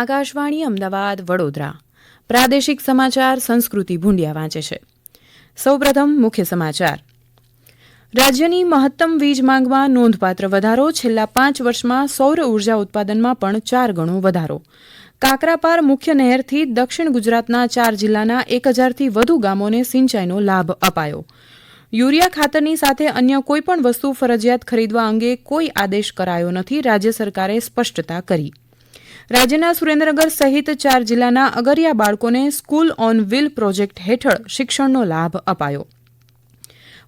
આકાશવાણી, અમદાવાદ, વડોદરા. પ્રાદેશિક સમાચાર, સંસ્કૃતિ ભૂંડિયા વાંચે છે. સૌપ્રથમ મુખ્ય સમાચાર. રાજ્યની મહત્તમ વીજ માંગમાં નોંધપાત્ર વધારો. છેલ્લા પાંચ વર્ષમાં સૌર ઊર્જા ઉત્પાદનમાં પણ ચાર ગણો વધારો. કાકરાપાર મુખ્ય નહેરથી દક્ષિણ ગુજરાતના ચાર જિલ્લાના એક હજારથી વધુ ગામોને સિંચાઈનો લાભ અપાયો. યુરિયા ખાતરની સાથે અન્ય કોઈપણ વસ્તુ ફરજિયાત ખરીદવા અંગે કોઈ આદેશ કરાયો નથી. રાજ્ય સરકારે સ્પષ્ટતા કરી. રાજ્યના સુરેન્દ્રનગર સહિત ચાર જિલ્લાના અગરિયા બાળકોને સ્કૂલ ઓન વ્હીલ પ્રોજેક્ટ હેઠળ શિક્ષણનો લાભ અપાયો.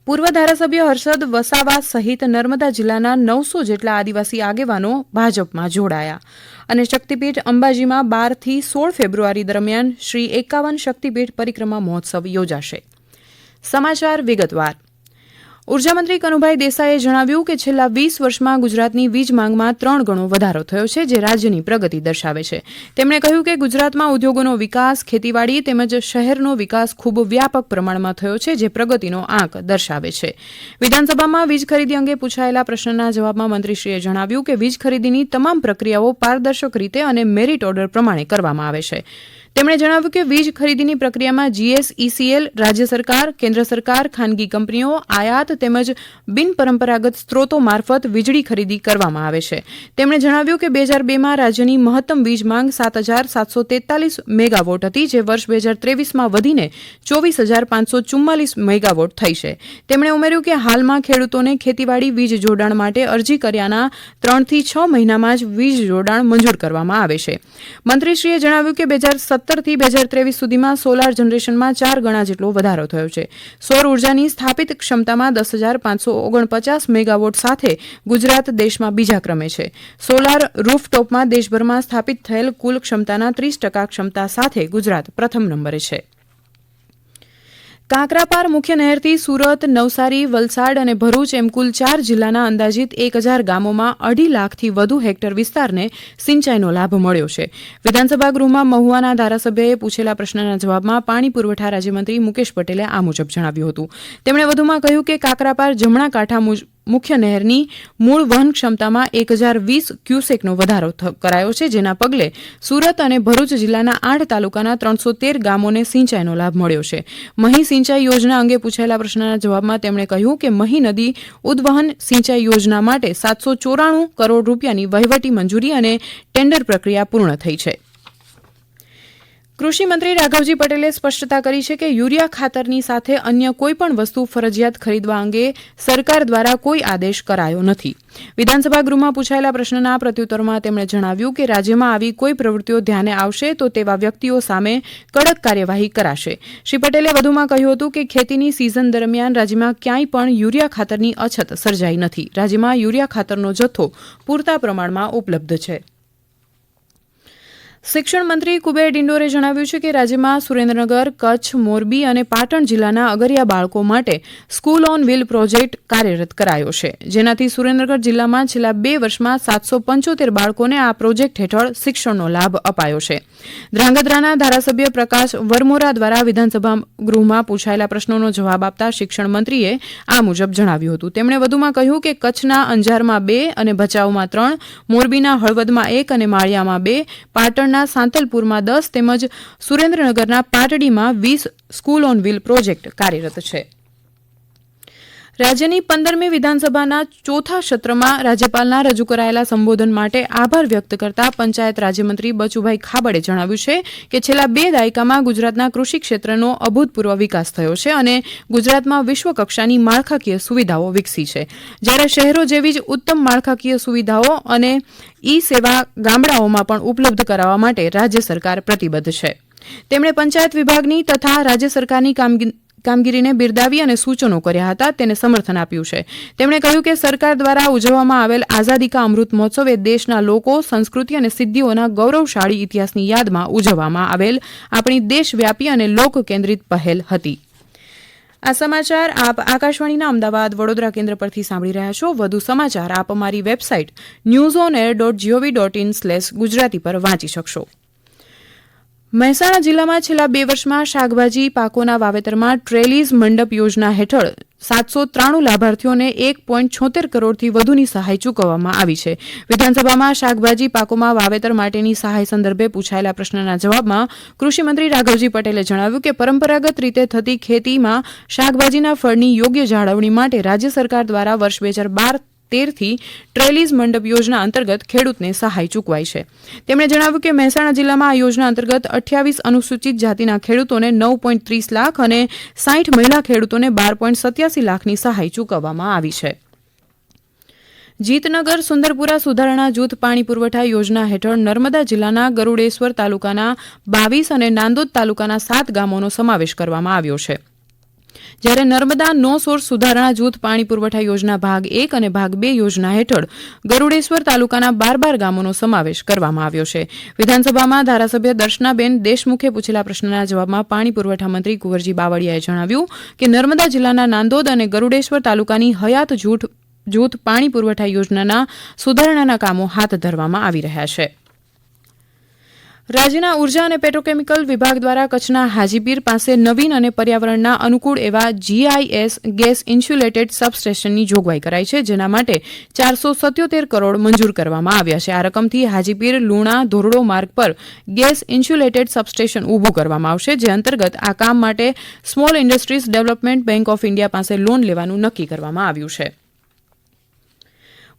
પૂર્વ ધારાસભ્ય હર્ષદ વસાવા સહિત નર્મદા જિલ્લાના નવસો જેટલા આદિવાસી આગેવાનો ભાજપમાં જોડાયા અને શક્તિપીઠ અંબાજીમાં બારથી સોળ ફેબ્રુઆરી દરમિયાન શ્રી એકાવન શક્તિપીઠ પરિક્રમા મહોત્સવ યોજાશે. સમાચાર વિગતવાર. ઉર્જામંત્રી કનુભાઈ દેસાઈએ જણાવ્યું કે છેલ્લા વીસ વર્ષમાં ગુજરાતની વીજ માંગમાં ત્રણ ગણો વધારો થયો છે, જે રાજ્યની પ્રગતિ દર્શાવે છે. તેમણે કહ્યું કે ગુજરાતમાં ઉદ્યોગોનો વિકાસ, ખેતીવાડી તેમજ શહેરનો વિકાસ ખૂબ વ્યાપક પ્રમાણમાં થયો છે, જે પ્રગતિનો આંક દર્શાવે છે. વિધાનસભામાં વીજ ખરીદી અંગે પૂછાયેલા પ્રશ્નના જવાબમાં મંત્રીશ્રીએ જણાવ્યું કે વીજ ખરીદીની તમામ પ્રક્રિયાઓ પારદર્શક રીતે અને મેરિટ ઓર્ડર પ્રમાણે કરવામાં આવે છે. તેમણે જણાવ્યું કે વીજ ખરીદીની પ્રક્રિયામાં જીએસ ઈસીએલ રાજ્ય સરકાર, કેન્દ્ર સરકાર, ખાનગી કંપનીઓ, આયાત તેમજ બિનપરંપરાગત સ્ત્રોતો મારફત વીજળી ખરીદી કરવામાં આવે છે. તેમણે જણાવ્યું કે બે હજાર બેમાં રાજ્યની મહત્તમ વીજ માંગ સાત હજાર સાતસો તેતાલીસ મેગાવોટ હતી, જે વર્ષ બે હજાર ત્રેવીસમાં વધીને ચોવીસ હજાર પાંચસો ચુમ્માલીસ મેગાવોટ થઈ છે. તેમણે ઉમેર્યું કે હાલમાં ખેડૂતોને ખેતીવાડી વીજ જોડાણ માટે અરજી કર્યાના ત્રણથી છ મહિનામાં જ વીજ જોડાણ મંજૂર કરવામાં આવે છે. મંત્રીશ્રીએ જણાવ્યું કે બે હજાર સત્તરથી બે હજાર ત્રેવીસ સુધીમાં સોલાર જનરેશનમાં ચાર ગણા જેટલો વધારો થયો છે. સૌર ઉર્જાની સ્થાપિત ક્ષમતામાં દસ હજાર પાંચસો ઓગણપચાસ મેગાવોટ સાથે ગુજરાત દેશમાં બીજા ક્રમે છે. સોલાર રૂફટોપમાં દેશભરમાં સ્થાપિત થયેલ કુલ ક્ષમતાના ત્રીસ ટકા ક્ષમતા સાથે ગુજરાત પ્રથમ નંબરે છે. કાંકરાપાર મુખ્ય નહેરથી સુરત, નવસારી, વલસાડ અને ભરૂચ એમ કુલ ચાર જિલ્લાના અંદાજિત એક હજાર ગામોમાં અઢી લાખથી વધુ હેક્ટર વિસ્તારને સિંચાઈનો લાભ મળ્યો છે. વિધાનસભા ગૃહમાં મહુવાના ધારાસભ્યએ પૂછેલા પ્રશ્નના જવાબમાં પાણી પુરવઠા રાજ્યમંત્રી મુકેશ પટેલે આ મુજબ જણાવ્યું હતું. તેમણે વધુમાં કહ્યું કે કાકરાપાર જમણા કાંઠા મુખ્ય નહેરની મૂળ વહન ક્ષમતામાં એક હજાર વીસ ક્યુસેકનો વધારો કરાયો છે, જેના પગલે સુરત અને ભરૂચ જિલ્લાના આઠ તાલુકાના ત્રણસો તેર ગામોને સિંચાઈનો લાભ મળ્યો છે. મહી સિંચાઈ યોજના અંગે પૂછાયેલા પ્રશ્નના જવાબમાં તેમણે કહ્યું કે મહી નદી ઉદ્વહન સિંચાઈ યોજના માટે સાતસો ચોરાણું કરોડ રૂપિયાની વહીવટી મંજૂરી અને ટેન્ડર પ્રક્રિયા પૂર્ણ થઈ છે. કૃષિમંત્રી રાઘવજી પટેલે સ્પષ્ટતા કરી છે કે યુરિયા ખાતરની સાથે અન્ય કોઈપણ વસ્તુ ફરજિયાત ખરીદવા અંગે સરકાર દ્વારા કોઈ આદેશ કરાયો નથી. વિધાનસભા ગૃહમાં પૂછાયેલા પ્રશ્નના પ્રત્યુત્તરમાં તેમણે જણાવ્યું કે રાજ્યમાં આવી કોઈ પ્રવૃત્તિઓ ધ્યાને આવશે તો તેવા વ્યક્તિઓ સામે કડક કાર્યવાહી કરાશે. શ્રી પટેલે વધુમાં કહ્યું હતું કે ખેતીની સિઝન દરમિયાન રાજ્યમાં ક્યાંય પણ યુરિયા ખાતરની અછત સર્જાઈ નથી. રાજ્યમાં યુરિયા ખાતરનો જથ્થો પૂરતા પ્રમાણમાં ઉપલબ્ધ છે. શિક્ષણ મંત્રી કુબેર ડિંડોરે જણાવ્યું છે કે રાજ્યમાં સુરેન્દ્રનગર, કચ્છ, મોરબી અને પાટણ જિલ્લાના અગરિયા બાળકો માટે સ્કૂલ ઓન વ્હીલ પ્રોજેક્ટ કાર્યરત કરાયો છે. જેનાથી સુરેન્દ્રનગર જિલ્લામાં છેલ્લા બે વર્ષમાં સાતસો પંચોતેર બાળકોને આ પ્રોજેક્ટ હેઠળ શિક્ષણનો લાભ અપાયો છે. ધ્રાંગધ્રાના ધારાસભ્ય પ્રકાશ વરમોરા દ્વારા વિધાનસભા ગૃહમાં પૂછાયેલા પ્રશ્નોનો જવાબ આપતા શિક્ષણ મંત્રીએ આ મુજબ જણાવ્યું હતું. તેમણે વધુમાં કહ્યું કે કચ્છના અંજારમાં બે અને ભચાઉમાં ત્રણ, મોરબીના હળવદમાં એક અને માળિયામાં બે પાટણ પાટણના સાંતલપુરમાં દસ તેમજ સુરેન્દ્રનગરના પાટડીમાં વીસ સ્કૂલ ઓન વ્હીલ પ્રોજેક્ટ કાર્યરત છે. રાજ્યની પંદરમી વિધાનસભાના ચોથા સત્રમાં રાજ્યપાલના રજૂ કરાયેલા સંબોધન માટે આભાર વ્યક્ત કરતા પંચાયત રાજ્યમંત્રી બચુભાઈ ખાબડે જણાવ્યું છે કે છેલ્લા બે દાયકામાં ગુજરાતના કૃષિ ક્ષેત્રનો અભૂતપૂર્વ વિકાસ થયો છે અને ગુજરાતમાં વિશ્વકક્ષાની માળખાકીય સુવિધાઓ વિકસી છે. જ્યારે શહેરો જેવી જ ઉત્તમ માળખાકીય સુવિધાઓ અને ઈ સેવા ગામડાઓમાં પણ ઉપલબ્ધ કરાવવા માટે રાજ્ય સરકાર પ્રતિબદ્ધ છે. તેમણે પંચાયત વિભાગની તથા રાજ્ય સરકારની કામગીરી કામગીરીને બિરદાવી અને સૂચનો કર્યા હતા, તેને સમર્થન આપ્યું છે. તેમણે કહ્યું કે સરકાર દ્વારા ઉજવવામાં આવેલ આઝાદી કા અમૃત મહોત્સવ એ દેશના લોકો, સંસ્કૃતિ અને સિદ્ધિઓના ગૌરવશાળી ઇતિહાસની યાદમાં ઉજવવામાં આવેલ આપણી દેશવ્યાપી અને લોક કેન્દ્રિત પહેલ હતી. આ સમાચાર આપ આકાશવાણીના અમદાવાદ વડોદરા કેન્દ્ર પરથી સાંભળી રહ્યા છો. વધુ સમાચાર આપ અમારી website news on air dot G O V dot in slash Gujarati પર વાંચી શકશો. મહેસાણા જિલ્લામાં છેલ્લા બે વર્ષમાં શાકભાજી, પાકોના વાવેતરમાં ટ્રેલીઝ મંડપ યોજના હેઠળ સાતસો ત્રાણું લાભાર્થીઓને એક પોઈન્ટ છોતેર કરોડથી વધુની સહાય ચૂકવવામાં આવી છે. વિધાનસભામાં શાકભાજી, પાકોમાં વાવેતર માટેની સહાય સંદર્ભે પૂછાયેલા પ્રશ્નના જવાબમાં કૃષિમંત્રી રાઘવજી પટેલે જણાવ્યું કે પરંપરાગત રીતે થતી ખેતીમાં શાકભાજીના ફળની યોગ્ય જાળવણી માટે રાજ્ય સરકાર દ્વારા વર્ષ બે હજાર બાર તેરથી ટ્રેલીઝ મંડપ યોજના અંતર્ગત ખેડૂતને સહાય ચૂકવાઈ છે. તેમણે જણાવ્યું કે મહેસાણા જિલ્લામાં આ યોજના અંતર્ગત અઠ્યાવીસ અનુસૂચિત જાતિના ખેડૂતોને નવ પોઈન્ટ ત્રીસ લાખ અને સાઠ મહિલા ખેડૂતોને બાર પોઈન્ટ સત્યાસી લાખની સહાય ચૂકવવામાં આવી છે. જીતનગર સુંદરપુરા સુધારણા જૂથ પાણી પુરવઠા યોજના હેઠળ નર્મદા જિલ્લાના ગરુડેશ્વર તાલુકાના બાવીસ અને નાંદોદ તાલુકાના સાત ગામોનો સમાવેશ કરવામાં આવ્યો છે. જ્યારે નર્મદા નો સોર્સ સુધારણા જૂથ પાણી પુરવઠા યોજના ભાગ એક અને ભાગ બે યોજના હેઠળ ગરુડેશ્વર તાલુકાના બાર બાર ગામોનો સમાવેશ કરવામાં આવ્યો છે. વિધાનસભામાં ધારાસભ્ય દર્શનાબેન દેશમુખે પૂછેલા પ્રશ્નના જવાબમાં પાણી પુરવઠા મંત્રી કુંવરજી બાવળિયાએ જણાવ્યું કે નર્મદા જિલ્લાના નાંદોદ અને ગરુડેશ્વર તાલુકાની હયાત જૂથ જૂથ પાણી પુરવઠા યોજનાના સુધારણાના કામો હાથ ધરવામાં આવી રહ્યા છે. રાજ્યના ઊર્જા અને પેટ્રોકેમિકલ વિભાગ દ્વારા કચ્છના હાજીપીર પાસે નવીન અને પર્યાવરણના અનુકૂળ એવા જીઆઈએસ ગેસ ઇન્સ્યુલેટેડ સબસ્ટેશનની જોગવાઈ કરાઈ છે, જેના માટે ચારસો સત્યોતેર કરોડ મંજૂર કરવામાં આવ્યા છે. આ રકમથી હાજીપીર, લુણા, ધોરડો માર્ગ પર ગેસ ઇન્સ્યુલેટેડ સબસ્ટેશન ઊભું કરવામાં આવશે, જે અંતર્ગત આ કામ માટે small industries development bank of India પાસે લોન લેવાનું નક્કી કરવામાં આવ્યું છે.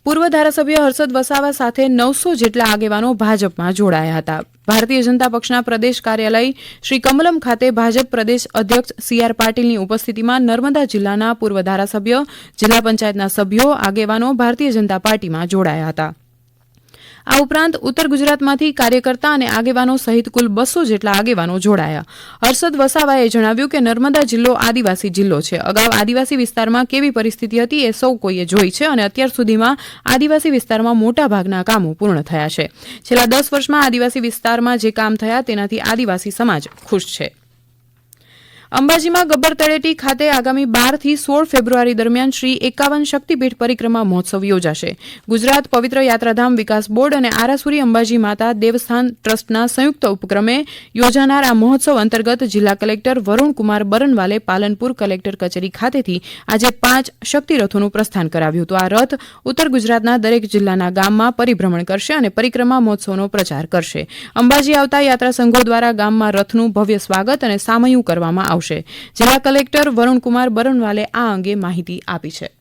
પૂર્વ ધારાસભ્ય હર્ષદ વસાવા સાથે નવસો જેટલા આગેવાનો ભાજપમાં જોડાયા હતા. ભારતીય જનતા પક્ષના પ્રદેશ કાર્યાલય શ્રી કમલમ ખાતે ભાજપ પ્રદેશ અધ્યક્ષ સી આર પાટીલની ઉપસ્થિતિમાં નર્મદા જિલ્લાના પૂર્વ ધારાસભ્ય, જિલ્લા પંચાયતના સભ્યો, આગેવાનો ભારતીય જનતા પાર્ટીમાં જોડાયા હતા. આ ઉપરાંત ઉત્તર ગુજરાતમાંથી કાર્યકર્તા અને આગેવાનો સહિત કુલ બસો જેટલા આગેવાનો જોડાયા. હર્ષદ વસાવાએ જણાવ્યું કે નર્મદા જિલ્લો આદિવાસી જિલ્લો છે. અગાઉ આદિવાસી વિસ્તારમાં કેવી પરિસ્થિતિ હતી એ સૌ કોઈએ જોઈ છે અને અત્યાર સુધીમાં આદિવાસી વિસ્તારમાં મોટાભાગના કામો પૂર્ણ થયા છે. છેલ્લા દસ વર્ષમાં આદિવાસી વિસ્તારમાં જે કામ થયા તેનાથી આદિવાસી સમાજ ખુશ છે. અંબાજીમાં ગબ્બર તળેટી ખાતે આગામી બારથી સોળ ફેબ્રુઆરી દરમિયાન શ્રી એકાવન શક્તિપીઠ પરિક્રમા મહોત્સવ યોજાશે. ગુજરાત પવિત્ર યાત્રાધામ વિકાસ બોર્ડ અને આરાસુરી અંબાજી માતા દેવસ્થાન ટ્રસ્ટના સંયુક્ત ઉપક્રમે યોજાનાર આ મહોત્સવ અંતર્ગત જિલ્લા કલેક્ટર વરુણકુમાર બરનવાલે પાલનપુર કલેક્ટર કચેરી ખાતેથી આજે પાંચ શક્તિ રથોનું પ્રસ્થાન કરાવ્યું હતું. આ રથ ઉત્તર ગુજરાતના દરેક જિલ્લાના ગામમાં પરિભ્રમણ કરશે અને પરિક્રમા મહોત્સવનો પ્રચાર કરશે. અંબાજી આવતા યાત્રા સંઘો દ્વારા ગામમાં રથનું ભવ્ય સ્વાગત અને સામયું કરવામાં આવશે. આવશે. જિલ્લા કલેક્ટર વરૂણકુમાર બરનવાલે આ અંગે માહિતી આપી છે.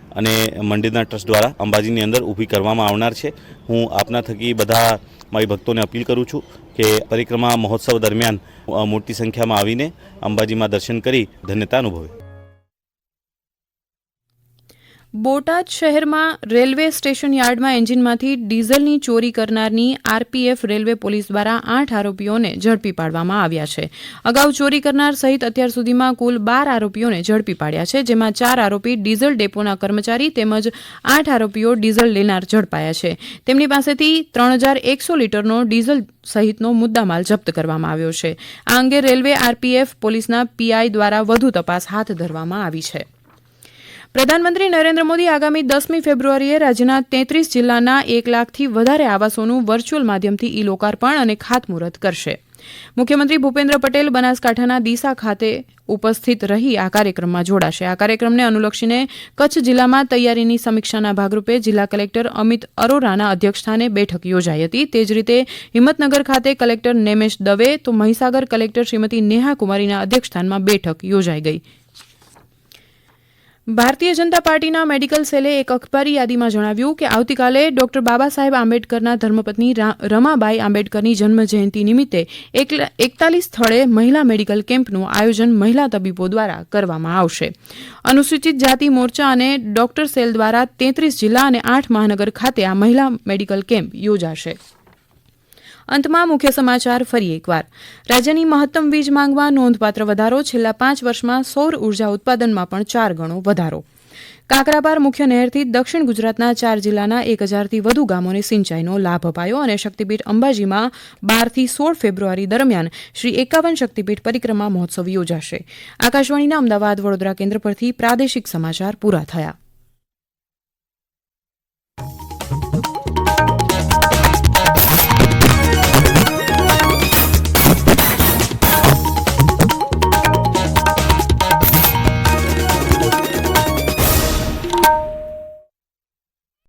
અને મંદિરના ટ્રસ્ટ દ્વારા અંબાજીની અંદર ઊભી કરવામાં આવનાર છે. હું આપના થકી બધા મારી ભક્તોને અપીલ કરું છું કે પરિક્રમા મહોત્સવ દરમિયાન મોટી સંખ્યામાં આવીને અંબાજીમાં દર્શન કરી ધન્યતા અનુભવે. બોટાદ શહેરમાં રેલવે સ્ટેશન યાર્ડમાં એન્જિનમાંથી ડીઝલની ચોરી કરનારની આરપીએફ રેલવે પોલીસ દ્વારા આઠ આરોપીઓને ઝડપી પાડવામાં આવ્યા છે. અગાઉ ચોરી કરનાર સહિત અત્યાર સુધીમાં કુલ બાર આરોપીઓને ઝડપી પાડ્યા છે, જેમાં ચાર આરોપી ડીઝલ ડેપોના કર્મચારી તેમજ આઠ આરોપીઓ ડીઝલ લેનાર ઝડપાયા છે. તેમની પાસેથી ત્રણ હજાર એકસો લીટરનો ડીઝલ સહિતનો મુદ્દામાલ જપ્ત કરવામાં આવ્યો છે. આ અંગે રેલવે આરપીએફ પોલીસના પીઆઈ દ્વારા વધુ તપાસ હાથ ધરવામાં આવી છે. પ્રધાનમંત્રી નરેન્દ્ર મોદી આગામી દસમી ફેબ્રુઆરીએ રાજ્યના તેત્રીસ જિલ્લાના એક લાખથી વધારે આવાસોનું વર્ચ્યુઅલ માધ્યમથી ઈ લોકાર્પણ અને ખાતમુહૂર્ત કરશે. મુખ્યમંત્રી ભૂપેન્દ્ર પટેલ બનાસકાંઠાના ડીસા ખાતે ઉપસ્થિત રહી આ કાર્યક્રમમાં જોડાશે. આ કાર્યક્રમને અનુલક્ષીને કચ્છ જિલ્લામાં તૈયારીની સમીક્ષાના ભાગરૂપે જિલ્લા કલેક્ટર અમિત અરોરાના અધ્યક્ષસ્થાને બેઠક યોજાઈ હતી. તે જ રીતે હિંમતનગર ખાતે કલેક્ટર નેમેશ દવે તો મહીસાગર કલેક્ટર શ્રીમતી નેહા કુમારીના અધ્યક્ષસ્થાનમાં બેઠક યોજાઈ ગઈ. ભારતીય જનતા પાર્ટીના મેડિકલ સેલે એક અખબારી યાદીમાં જણાવ્યું કે આવતીકાલે ડોક્ટર બાબા સાહેબ આંબેડકરના ધર્મપત્ની રમાબાઈ આંબેડકરની જન્મજયંતિ નિમિત્તે એકતાલીસ સ્થળે મહિલા મેડિકલ કેમ્પનું આયોજન મહિલા તબીબો દ્વારા કરવામાં આવશે. અનુસૂચિત જાતિ મોરચા અને ડોક્ટર સેલ દ્વારા તેત્રીસ જિલ્લા અને આઠ મહાનગર ખાતે આ મહિલા મેડિકલ કેમ્પ યોજાશે. અંતમાં મુખ્ય સમાચાર ફરી એકવાર. રાજ્યની મહત્તમ વીજ માંગમાં નોંધપાત્ર વધારો. છેલ્લા પાંચ વર્ષમાં સૌર ઊર્જા ઉત્પાદનમાં પણ ચાર ગણો વધારો. કાકરાપાર મુખ્ય નહેરથી દક્ષિણ ગુજરાતના ચાર જિલ્લાના એક હજારથી વધુ ગામોને સિંચાઈનો લાભ અપાયો અને શક્તિપીઠ અંબાજીમાં બારથી સોળ ફેબ્રુઆરી દરમિયાન શ્રી એકાવન શક્તિપીઠ પરિક્રમા મહોત્સવ યોજાશે. આકાશવાણીના અમદાવાદ વડોદરા કેન્દ્ર પરથી પ્રાદેશિક સમાચાર પૂરા થયા.